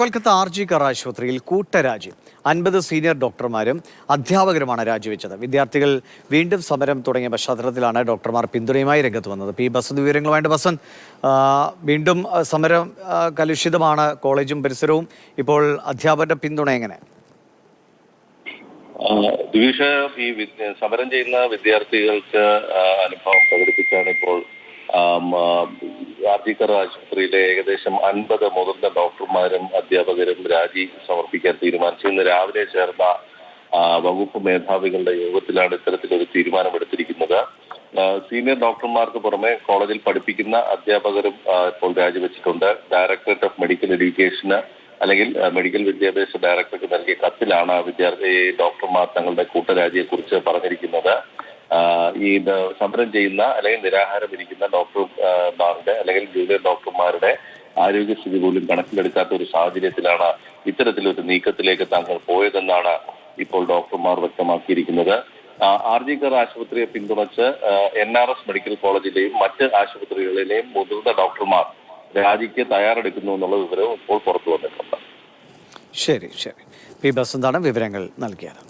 Kolkata R G കർ ആശുപത്രിയിൽ കൂട്ടരാജി. അൻപത് സീനിയർ ഡോക്ടർമാരും അധ്യാപകരുമാണ് രാജിവെച്ചത്. വിദ്യാർത്ഥികൾ വീണ്ടും സമരം തുടങ്ങിയ പശ്ചാത്തലത്തിലാണ് ഡോക്ടർമാർ പിന്തുണയുമായി രംഗത്ത് വന്നത്. പി ബസന്ത് വിവരങ്ങളുമായിട്ട് ബസന്ത് വീണ്ടും സമരം കലുഷിതമാണ്. കോളേജും പരിസരവും ഇപ്പോൾ അധ്യാപകരുടെ പിന്തുണ എങ്ങനെ? ഈ സമരം ചെയ്യുന്ന വിദ്യാർത്ഥികൾക്ക് അനുഭവം പ്രകടിപ്പിച്ചാണ് ഇപ്പോൾ ആർജിക്കർ ആശുപത്രിയിലെ ഏകദേശം അൻപത് മുതിർന്ന ഡോക്ടർമാരും അധ്യാപകരും രാജി സമർപ്പിക്കാൻ തീരുമാനിച്ചു. ഇന്ന് രാവിലെ ചേർന്ന വകുപ്പ് മേധാവികളുടെ യോഗത്തിലാണ് ഇത്തരത്തിലൊരു തീരുമാനമെടുത്തിരിക്കുന്നത്. സീനിയർ ഡോക്ടർമാർക്ക് പുറമെ കോളേജിൽ പഠിപ്പിക്കുന്ന അധ്യാപകരും ഇപ്പോൾ രാജിവെച്ചിട്ടുണ്ട്. ഡയറക്ടറേറ്റ് ഓഫ് മെഡിക്കൽ എഡ്യൂക്കേഷന് അല്ലെങ്കിൽ മെഡിക്കൽ വിദ്യാഭ്യാസ ഡയറക്ടർക്ക് നൽകിയ കത്തിലാണ് വിദ്യാർത്ഥി ഡോക്ടർമാർ തങ്ങളുടെ കൂട്ടരാജിയെ കുറിച്ച് പറഞ്ഞിരിക്കുന്നത്. ഈ സമരം ചെയ്യുന്ന അല്ലെങ്കിൽ നിരാഹാരം ഇരിക്കുന്ന ഡോക്ടർമാരുടെ അല്ലെങ്കിൽ ജൂനിയർ ഡോക്ടർമാരുടെ ആരോഗ്യസ്ഥിതി പോലും കണക്കിലെടുക്കാത്ത ഒരു സാഹചര്യത്തിലാണ് ഇത്തരത്തിലൊരു നീക്കത്തിലേക്ക് താങ്കൾ പോയതെന്നാണ് ഇപ്പോൾ ഡോക്ടർമാർ വ്യക്തമാക്കിയിരിക്കുന്നത്. ആർ ജി കർ ആശുപത്രിയെ പിന്തുണച്ച് എൻ ആർ എസ് മെഡിക്കൽ കോളേജിലെയും മറ്റ് ആശുപത്രികളിലെയും മുതിർന്ന ഡോക്ടർമാർ രാജിക്ക് തയ്യാറെടുക്കുന്നു എന്നുള്ള വിവരവും ഇപ്പോൾ പുറത്തു വന്നിട്ടുണ്ട്. ശരി ശരി. പി ബസന്താണ് വിവരങ്ങൾ നൽകിയത്.